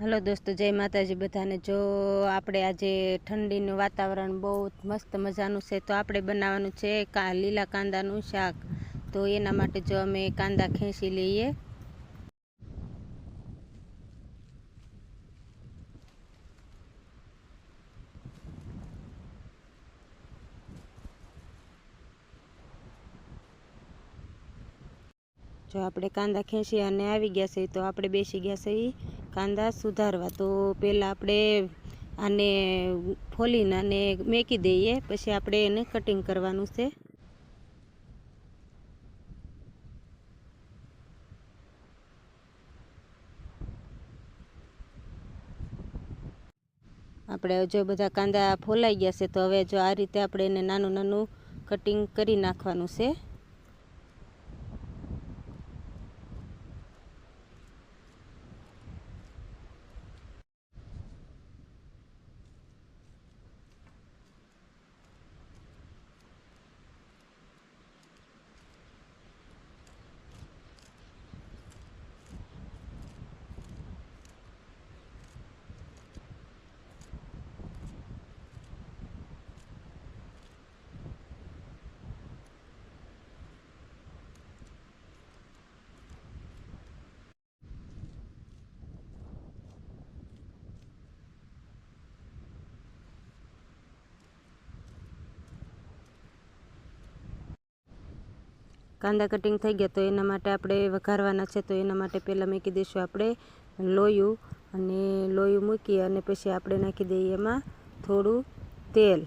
હાલો દોસ્તો, જય માતાજી બધાને. જો આપણે આજે ઠંડીનું વાતાવરણ બહુ મસ્ત મજાનું છે, તો આપણે બનાવવાનું છે કા, લીલા કાંદાનું શાક. તો એના માટે જો અમે કાંદા ખેંચી લઈએ. જો આપણે કાંદા ખેંચી અને આવી ગયા છે, તો આપણે બેસી ગયા છે. ઈ કાંદા સુધારવા. તો પહેલાં આપણે આને ફોલીને અને મેકી દઈએ, પછી આપણે એને કટિંગ કરવાનું છે. આપણે જો બધા કાંદા ફોલાઈ ગયા છે, તો હવે જો આ રીતે આપણે એને નાનું નાનું કટિંગ કરી નાખવાનું છે. કાંદા કટિંગ થઈ ગયા તો એના માટે આપણે વઘારવાના છે તો એના માટે પહેલાં મૂકી દઈશું આપણે લોયું અને લોયું મૂકી અને પછી આપણે નાખી દઈએ એમાં થોડું તેલ.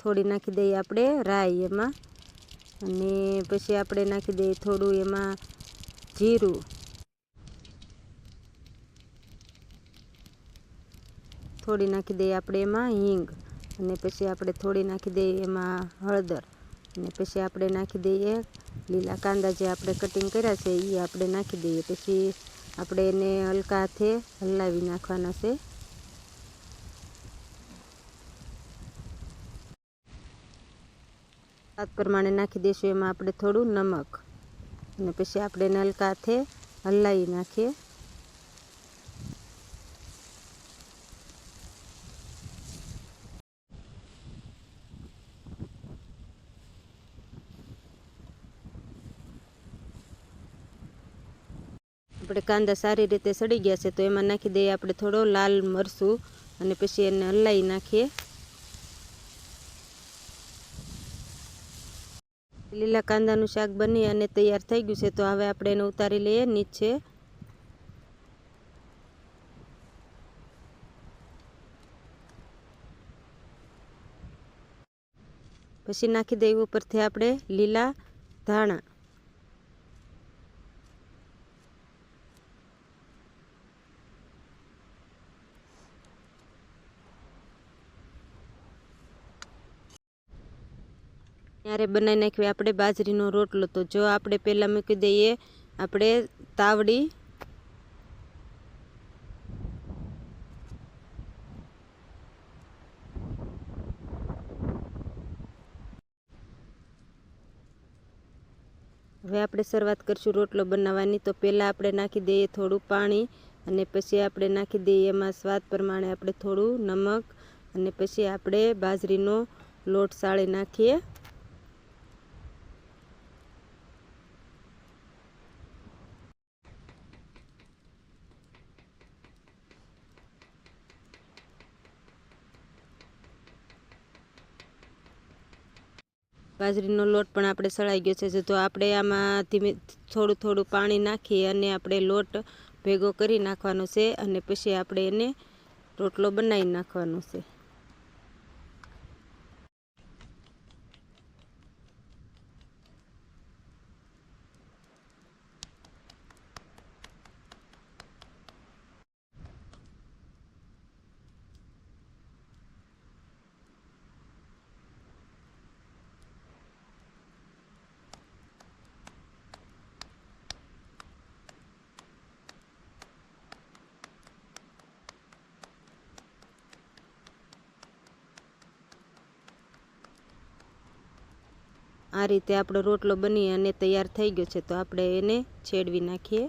થોડી નાખી દઈએ આપણે રાઈ એમાં અને પછી આપણે નાખી દઈએ થોડું એમાં જીરું. થોડી નાખી દઈએ આપણે એમાં હિંગ. અને પછી આપણે થોડી નાખી દઈએ એમાં હળદર. અને પછી આપણે નાખી દઈએ લીલા કાંદા જે આપણે કટિંગ કર્યા છે એ આપણે નાખી દઈએ. પછી આપણે એને હલકા હાથે હલાવી નાખવાના છે. સ્વાદ પ્રમાણે નાખી દઈશું. એમાં આપણે થોડું નમક. અને પછી આપણે એને હલકા હાથે હલાવી નાખીએ. આપણે કાંદા સારી રીતે સડી ગયા છે, તો એમાં નાખી દઈએ આપણે થોડો લાલ મરચું અને પછી એને હલાવી નાખીએ. લીલા કાંદાનું શાક બની અને તૈયાર થઈ ગયું છે, તો હવે આપણે એને ઉતારી લઈએ નીચે. પછી નાખી દઈએ ઉપરથી આપણે લીલા ધાણા. ત્યારે બનાવી નાખીએ આપણે બાજરીનો રોટલો. તો જો આપણે પહેલાં મૂકી દઈએ આપણે તાવડી. હવે આપણે શરૂઆત કરીશું રોટલો બનાવવાની. તો પહેલાં આપણે નાખી દઈએ થોડું પાણી અને પછી આપણે નાખી દઈએ એમાં સ્વાદ પ્રમાણે આપણે થોડું નમક અને પછી આપણે બાજરીનો લોટ સાળી નાખીએ. બાજરીનો લોટ પણ આપણે સળાઈ ગયો છે. તો આપણે આમાં ધીમે થોડું થોડું પાણી નાખી અને આપણે લોટ ભેગો કરી નાખવાનો છે અને પછી આપણે એને રોટલો બનાવી નાખવાનો છે. આ રીતે આપણો રોટલો બની અને તૈયાર થઈ ગયો છે, તો આપણે એને છેડવી નાખીએ.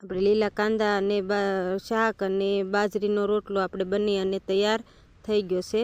આપણે લીલા કાંદા અને શાક અને બાજરીનો રોટલો આપણે બની અને તૈયાર થઈ ગયો છે.